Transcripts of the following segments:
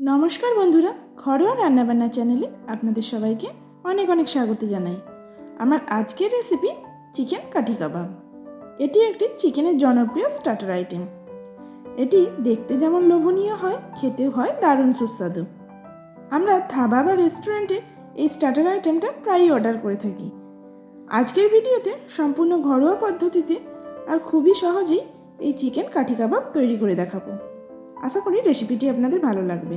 নমস্কার বন্ধুরা, ঘরোয়া রান্নাবান্না চ্যানেলে আপনাদের সবাইকে অনেক অনেক স্বাগত জানাই। আমার আজকের রেসিপি চিকেন কাঠি কাবাব। এটি একটি চিকেনের জনপ্রিয় স্টার্টার আইটেম এটি দেখতে যেমন লোভনীয় হয়, খেতেও হয় দারুণ সুস্বাদু। আমরা ধাবা বা রেস্টুরেন্টে এই স্টার্টার আইটেমটা প্রায়ই অর্ডার করে থাকি। আজকের ভিডিওতে সম্পূর্ণ ঘরোয়া পদ্ধতিতে আর খুবই সহজেই এই চিকেন কাঠি কাবাব তৈরি করে দেখাবো। আশা করি রেসিপিটি আপনাদের ভালো লাগবে।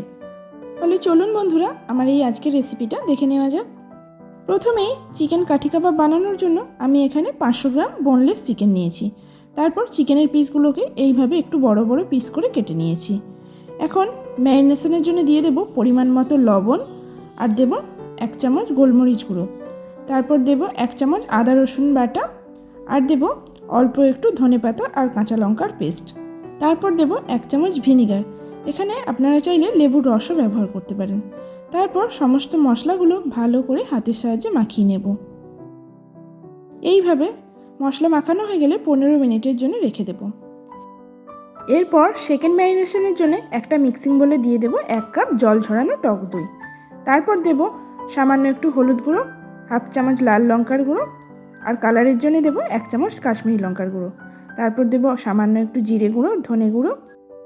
তাহলে চলুন বন্ধুরা, আমার এই আজকের রেসিপিটা দেখে নেওয়া যাক। প্রথমেই চিকেন কাঠি কাবাব বানানোর জন্য আমি এখানে পাঁচশো গ্রাম বোনলেস চিকেন নিয়েছি। তারপর চিকেনের পিসগুলোকে এইভাবে একটু বড় বড় পিস করে কেটে নিয়েছি। এখন ম্যারিনেশনের জন্য দিয়ে দেব পরিমাণ মতো লবণ আর দেব এক চামচ গোলমরিচ গুঁড়ো। তারপর দেব এক চামচ আদা রসুন বাটা আর দেব অল্প একটু ধনেপাতা আর কাঁচা লঙ্কার পেস্ট তারপর দেব এক চামচ ভিনিগার। এখানে আপনারা চাইলে লেবুর রসও ব্যবহার করতে পারেন। তারপর সমস্ত মশলাগুলো ভালো করে হাতের সাহায্যে মাখিয়ে নেব। এইভাবে মশলা মাখানো হয়ে গেলে পনেরো মিনিটের জন্য রেখে দেব। এরপর সেকেন্ড ম্যারিনেশনের জন্য একটা মিক্সিং বলে দিয়ে দেব এক কাপ জল ঝরানো টক দই। তারপর দেব সামান্য একটু হলুদ গুঁড়ো, হাফ চামচ লাল লঙ্কার গুঁড়ো, আর কালারের জন্য দেব এক চামচ কাশ্মীরি লঙ্কার গুঁড়ো। তারপর দেব সামান্য একটু জিরে গুঁড়ো, ধনে গুঁড়ো,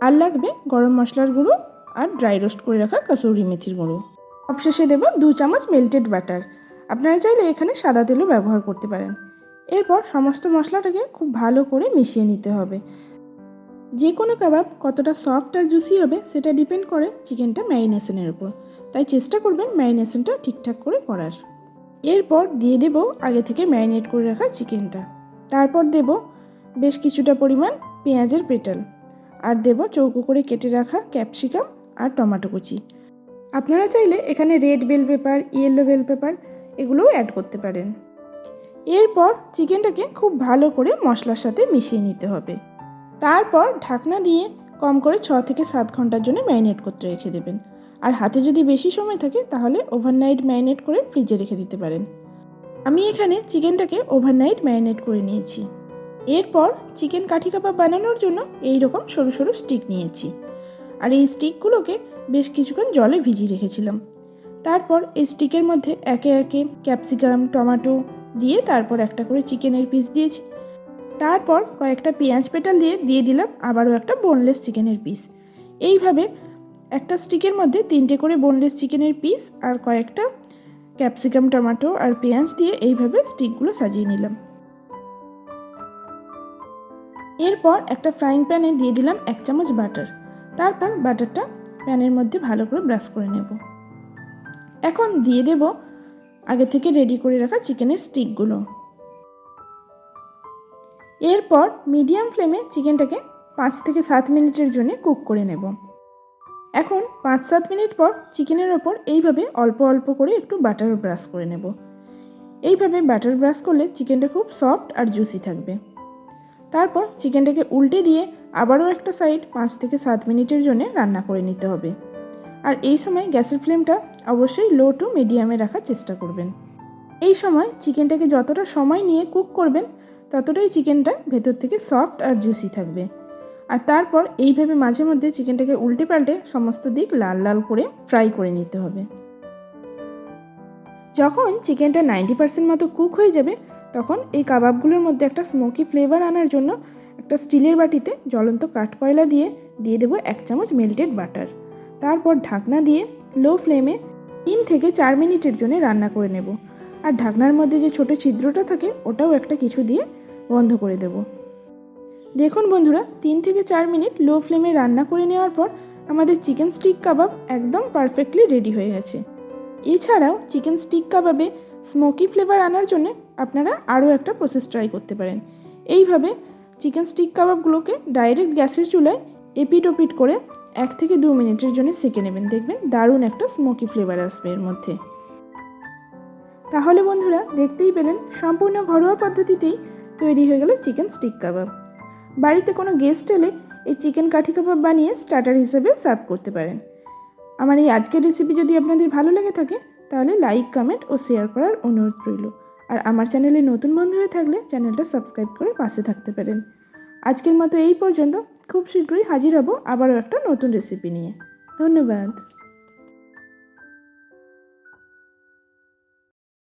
আর লাগবে গরম মশলার গুঁড়ো আর ড্রাই রোস্ট করে রাখা কাসৌরি মেথির গুঁড়ো। সবশেষে দেব দু চামচ মেল্টেড বাটার আপনারা চাইলে এখানে সাদা তেলও ব্যবহার করতে পারেন। এরপর সমস্ত মশলাটাকে খুব ভালো করে মিশিয়ে নিতে হবে। যে কোনো কাবাব কতটা সফট আর জুসি হবে সেটা ডিপেন্ড করে চিকেনটা ম্যারিনেশনের উপর। তাই চেষ্টা করবেন ম্যারিনেশনটা ঠিকঠাক করে করার। এরপর দিয়ে দেব আগে থেকে ম্যারিনেট করে রাখা চিকেনটা। তারপর দেব বেশ কিছুটা পরিমাণ পেঁয়াজের পেটাল। আর দেব চৌকো করে কেটে রাখা ক্যাপসিকাম আর টমেটো কুচি। আপনারা চাইলে এখানে red bell pepper, yellow bell pepper এগুলোও অ্যাড করতে পারেন। এরপর চিকেনটাকে খুব ভালো করে মশলার সাথে মিশিয়ে নিতে হবে। তারপর ঢাকনা দিয়ে কম করে ছ থেকে সাত ঘণ্টার জন্য ম্যারিনেট করতে রেখে দেবেন। আর হাতে যদি বেশি সময় থাকে তাহলে ওভারনাইট ম্যারিনেট করে ফ্রিজে রেখে দিতে পারেন। আমি এখানে চিকেনটাকে ওভারনাইট ম্যারিনেট করে নিয়েছি। এরপর চিকেন কাঠি কাবাব বানানোর জন্য এই রকম সরু সরু স্টিক নিয়েছি। আর এই স্টিকগুলোকে বেশ কিছুক্ষণ জলে ভিজিয়ে রেখেছিলাম। তারপর এই স্টিকের মধ্যে একে একে ক্যাপসিকাম, টমেটো দিয়ে তারপর একটা করে চিকেনের পিস দিয়েছি। তারপর কয়েকটা পেঁয়াজ পেটাল দিয়ে দিয়ে দিলাম আবারও একটা বোনলেস চিকেনের পিস। এইভাবে একটা স্টিকের মধ্যে তিনটে করে বোনলেস চিকেনের পিস আর কয়েকটা ক্যাপসিকাম, টমেটো আর পেঁয়াজ দিয়ে এইভাবে স্টিকগুলো সাজিয়ে নিলাম। এরপর একটা ফ্রাইং প্যানে দিয়ে দিলাম এক চামচ বাটার তারপর বাটারটা প্যানের মধ্যে ভালো করে ব্রাশ করে নেব। এখন দিয়ে দেব আগে থেকে রেডি করে রাখা চিকেনের স্টিকগুলো এরপর মিডিয়াম ফ্লেমে চিকেনটাকে পাঁচ থেকে সাত মিনিটের জন্য কুক করে নেব। এখন পাঁচ সাত মিনিট পর চিকেনের ওপর এইভাবে অল্প অল্প করে একটু বাটার ব্রাশ করে নেব। এইভাবে বাটার ব্রাশ করলে চিকেনটা খুব সফট আর জুসি থাকবে। তারপর চিকেনটাকে উল্টে দিয়ে আবারও একটা সাইড পাঁচ থেকে সাত মিনিটের জন্য রান্না করে নিতে হবে। আর এই সময় গ্যাসের ফ্লেমটা অবশ্যই লো টু মিডিয়ামে রাখার চেষ্টা করবেন। এই সময় চিকেনটাকে যতটা সময় নিয়ে কুক করবেন, ততটাই চিকেনটা ভেতর থেকে সফট আর জুসি থাকবে। আর তারপর এইভাবে মাঝে মধ্যে চিকেনটাকে উল্টে পাল্টে সমস্ত দিক লাল লাল করে ফ্রাই করে নিতে হবে। যখন চিকেনটা নাইনটি পার্সেন্ট মতো কুক হয়ে যাবে তখন এই কাবাবগুলোর মধ্যে একটা স্মোকি ফ্লেভার আনার জন্য একটা স্টিলের বাটিতে জ্বলন্ত কাঠকয়লা দিয়ে দিয়ে দেবো এক চামচ মেল্টেড বাটার তারপর ঢাকনা দিয়ে লো ফ্লেমে তিন থেকে চার মিনিটের জন্য রান্না করে নেব। আর ঢাকনার মধ্যে যে ছোটো ছিদ্রটা থাকে, ওটাও একটা কিছু দিয়ে বন্ধ করে দেব। দেখুন বন্ধুরা, তিন থেকে চার মিনিট লো ফ্লেমে রান্না করে নেওয়ার পর আমাদের চিকেন স্টিক কাবাব একদম পারফেক্টলি রেডি হয়ে গেছে। এছাড়াও চিকেন স্টিক কাবাবে স্মোকি ফ্লেভার আনার জন্য আপনারা আরও একটা প্রসেস ট্রাই করতে পারেন। এইভাবে চিকেন স্টিক কাবাবগুলোকে ডাইরেক্ট গ্যাসের চুলায় এপিট ওপিট করে এক থেকে দু মিনিটের জন্য সেকে নেবেন। দেখবেন দারুণ একটা স্মোকি ফ্লেভার আসবে এর মধ্যে। তাহলে বন্ধুরা, দেখতেই পেলেন সম্পূর্ণ ঘরোয়া পদ্ধতিতেই তৈরি হয়ে গেল চিকেন স্টিক কাবাব। বাড়িতে কোনো গেস্ট এলে এই চিকেন কাঠি কাবাব বানিয়ে স্টার্টার হিসেবে সার্ভ করতে পারেন। আমার এই আজকের রেসিপি যদি আপনাদের ভালো লেগে থাকে তাহলে লাইক, কমেন্ট ও শেয়ার করার অনুরোধ রইল। আর আমার চ্যানেলে নতুন বন্ধু হয়ে থাকলে চ্যানেলটা সাবস্ক্রাইব করে পাশে থাকতে পারেন। আজকের মতো এই পর্যন্ত। খুব শীঘ্রই হাজির হব আবারও একটা নতুন রেসিপি নিয়ে। ধন্যবাদ।